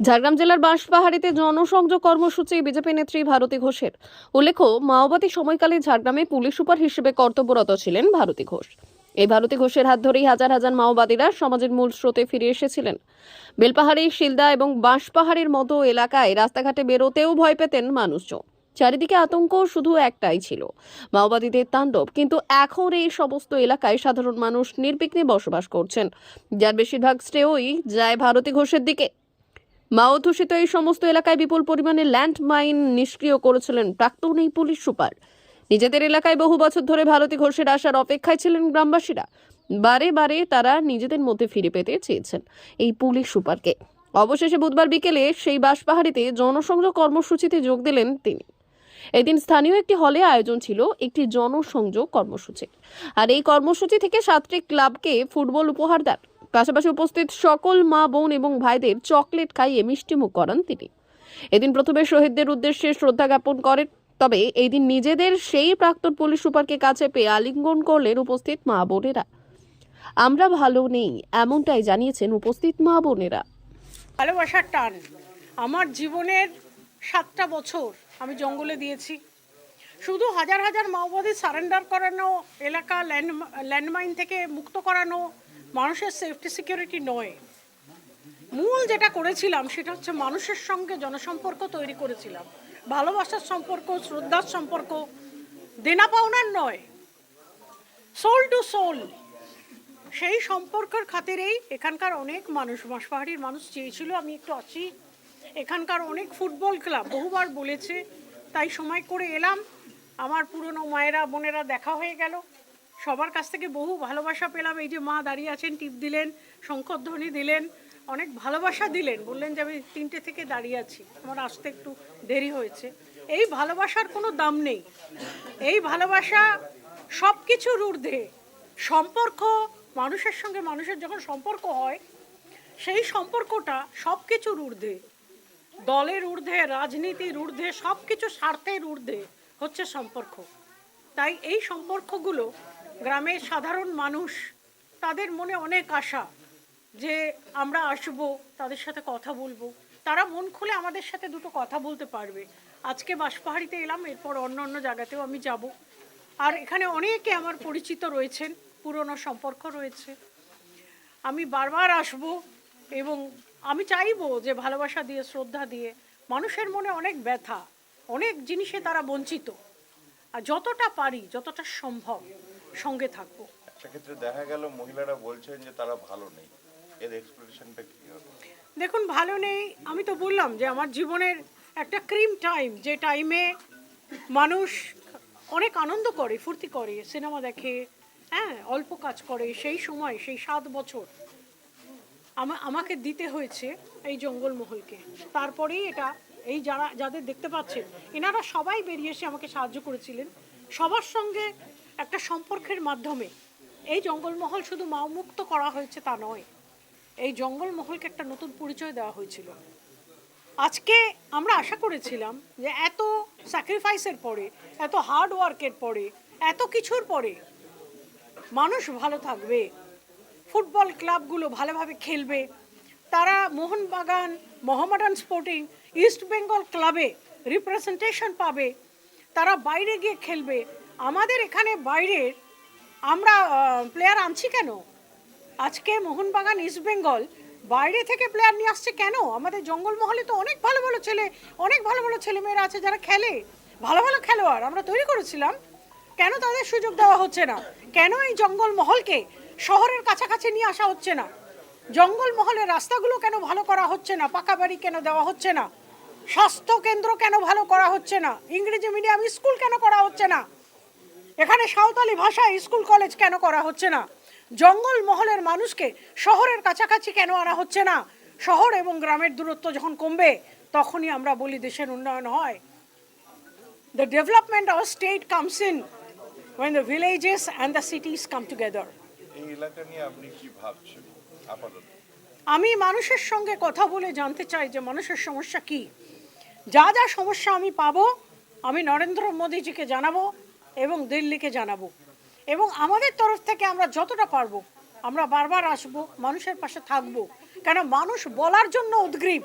ঝাড়গ্রাম জেলার বাঁশপাহাড়িতে জনসংযোগ কর্মসূচি বিজেপি নেত্রী ভারতী ঘোষের। উল্লেখ্য, মাওবাদী সময়কালে ঝাড়গ্রামে পুলিশ সুপার হিসেবে কর্তব্যরত ছিলেন ভারতী ঘোষ। এই ভারতী ঘোষের হাত ধরেই হাজার হাজার মাওবাদীরা সমাজের মূল স্রোতে ফিরে এসেছিলেন। বেলপাহাড়ি, শিলদা এবং বাঁশপাহাড়ির মতো এলাকায় রাস্তাঘাটে বেরোতেও ভয় পেতেন মানুষজন। চারিদিকে আতঙ্ক শুধু একটাই ছিল, মাওবাদীদের তাণ্ডব। কিন্তু এখন এই সমস্ত এলাকায় সাধারণ মানুষ নির্বিঘ্নে বসবাস করছেন। যার বেশিরভাগ শ্রেয়ই যায় ভারতী ঘোষের দিকে। মাওধূষিত এই সমস্ত এলাকায় বিপুল পরিমাণে ল্যান্ড মাইন নিষ্ক্রিয় করেছিলেন প্রাক্তন এই পুলিশ সুপার। নিজেদের এলাকায় বহু বছর ধরে ভারতী ঘোষের আসার অপেক্ষায় ছিলেন গ্রামবাসীরা। বারে বারে তারা নিজেদের মধ্যে ফিরে পেতে চেয়েছেন এই পুলিশ সুপারকে। অবশেষে বুধবার বিকেলে সেই বাঁশপাহাড়িতে জনসংযোগ কর্মসূচিতে যোগ দিলেন তিনি। এদিন স্থানীয় একটি হলে আয়োজন ছিল একটি জনসংযোগ কর্মসূচি। আর এই কর্মসূচি থেকে সাতটি ক্লাবকে ফুটবল উপহার দেন। পাশাপাশি উপস্থিত সকল মা, বোন এবং ভাইদের চকলেট খাইয়ে মিষ্টিমুখ করান তিনি। এদিন প্রথমে শহীদদের উদ্দেশ্যে শ্রদ্ধা জ্ঞাপন করেন, তবে এই দিন নিজেদের সেই প্রাক্তন পুলিশ সুপারকে কাছে পেয়ে আলিঙ্গন করলেন উপস্থিত মা, বোনেরা। আমরা ভালো নেই, এমনটাই জানিয়েছেন উপস্থিত মা, বোনেরা। ভালোবাসার টান। আমার জীবনের সাতটা বছর আমি জঙ্গলে দিয়েছি। শুধু হাজার হাজার মাওবাদী সারেন্ডার করানো, এলাকা ল্যান্ড, ল্যান্ডমাইন থেকে মুক্ত করানো মানুষের সেফটি সিকিউরিটি নয়। মূল যেটা করেছিলাম সেটা হচ্ছে মানুষের সঙ্গে জনসম্পর্ক তৈরি করেছিলাম। ভালোবাসার সম্পর্ক, শ্রদ্ধার সম্পর্ক, দেনা পাওনার নয়। সোল টু সোল সেই সম্পর্কের খাতিরেই এখানকার অনেক মানুষ বাঁশপাহাড়ির মানুষ চেয়েছিল, আমি একটু আছি এখানকার অনেক ফুটবল ক্লাব বহুবার বলেছে, তাই সময় করে এলাম। আমার পুরনো মায়েরা, বোনেরা দেখা হয়ে গেল। সবার কাছ থেকে বহু ভালোবাসা পেলাম। এই যে মা দাঁড়িয়ে আছেন, টিপ দিলেন, শঙ্করধ্বনি দিলেন, অনেক ভালোবাসা দিলেন। বললেন যে, আমি তিনটে থেকে দাঁড়িয়ে আছি। আমার আসতে একটু দেরি হয়েছে। এই ভালোবাসার কোনো দাম নেই। এই ভালোবাসা সব কিছুর ঊর্ধ্বে। সম্পর্ক, মানুষের সঙ্গে মানুষের যখন সম্পর্ক হয়, সেই সম্পর্কটা সব কিছুর ঊর্ধ্বে। দলের ঊর্ধ্বে, রাজনীতির ঊর্ধ্বে সব কিছু স্বার্থের ঊর্ধ্বে হচ্ছে সম্পর্ক। তাই এই সম্পর্কগুলো গ্রামের সাধারণ মানুষ, তাদের মনে অনেক আশা যে আমরা আসব, তাদের সাথে কথা বলব। তারা মন খুলে আমাদের সাথে দুটো কথা বলতে পারবে। আজকে বাঁশপাহাড়িতে এলাম, এরপর অন্য অন্য জায়গাতেও আমি যাব। আর এখানে অনেকে আমার পরিচিত রয়েছেন, পুরনো সম্পর্ক রয়েছে। আমি বারবার আসব এবং আমি চাইব যে ভালোবাসা দিয়ে, শ্রদ্ধা দিয়ে মানুষের মনে অনেক ব্যথা, অনেক জিনিসে তারা বঞ্চিত। আর যতটা পারি, যতটা সম্ভব। সঙ্গে থাকব। সেক্ষেত্রে দেখা গেল মহিলারা বলছেন যে তারা ভালো নেই। এর এক্সপ্লেনেশনটা কি হবে? দেখুন ভালো নেই আমি তো বললাম যে আমার জীবনের একটা ক্রিম টাইম যে টাইমে মানুষ অনেক আনন্দ করে ফুর্তি করে সিনেমা দেখে হ্যাঁ অল্প কাজ করে সেই সময় সেই সাত বছর। আমাকে দিতে হয়েছে এই জঙ্গলমহলকে। তারপরেই এটা এই যারা যাদের দেখতে পাচ্ছেন এনারা সবাই বেরিয়ে এসে আমাকে সাহায্য করেছিলেন। সবার সঙ্গে একটা সম্পর্কের মাধ্যমে। এই জঙ্গলমহল শুধু মামুক্ত করা হয়েছে তা নয়, এই জঙ্গলমহলকে একটা নতুন পরিচয় দেওয়া হয়েছিল। আজকে আমরা আশা করেছিলাম যে এত স্যাক্রিফাইসের পরে, এত হার্ড ওয়ার্কের পরে, এত কিছুর পরে মানুষ ভালো থাকবে, ফুটবল ক্লাবগুলো ভালোভাবে খেলবে, তারা মোহনবাগান, মোহামেডান স্পোর্টিং, ইস্ট বেঙ্গল ক্লাবে রিপ্রেজেন্টেশন পাবে, তারা বাইরে গিয়ে খেলবে আমাদের এখানে বাইরের আমরা প্লেয়ার আনছি কেন? আজকে মোহনবাগান ইস্ট বেঙ্গল বাইরে থেকে প্লেয়ার নিয়ে আসছে কেন? আমাদের জঙ্গলমহলে তো অনেক ভালো ভালো ছেলে, অনেক ভালো ভালো ছেলে মেয়েরা আছে যারা খেলে। ভালো ভালো খেলোয়াড়, আমরা তৈরি করেছিলাম। কেন তাদের সুযোগ দেওয়া হচ্ছে না? কেন এই জঙ্গলমহলকে শহরের কাছাকাছি নিয়ে আসা হচ্ছে না? জঙ্গলমহলের রাস্তাগুলো কেন ভালো করা হচ্ছে না? পাকা বাড়ি কেন দেওয়া হচ্ছে না? স্বাস্থ্য কেন্দ্র কেন ভালো করা হচ্ছে না? ইংরেজি মিডিয়াম স্কুল কেন করা হচ্ছে না? এখানে সাঁওতালি ভাষায় স্কুল কলেজ কেন করা হচ্ছে না? জঙ্গল মহলের মানুষকে শহরের কাছাকাছি কেন আনা হচ্ছে না? শহর এবং গ্রামের দূরত্ব যখন কমবে তখনই আমরা বলি দেশের উন্নয়ন হয়। The development of state comes in when the villages and the cities come together. এই এলাকা নিয়ে আপনি কি ভাবছেন? আপাতত। আমি মানুষের সঙ্গে কথা বলে জানতে চাই যে মানুষের সমস্যা কি? যা যা সমস্যা আমি পাবো আমি নরেন্দ্র মোদীজিকে জানাব এবং দিল্লিকে জানাব। এবং আমাদের তরফ থেকে আমরা যতটা পারব, আমরা বারবার আসব, মানুষের পাশে থাকব। কেন? মানুষ বলার জন্য উদ্গ্রীব।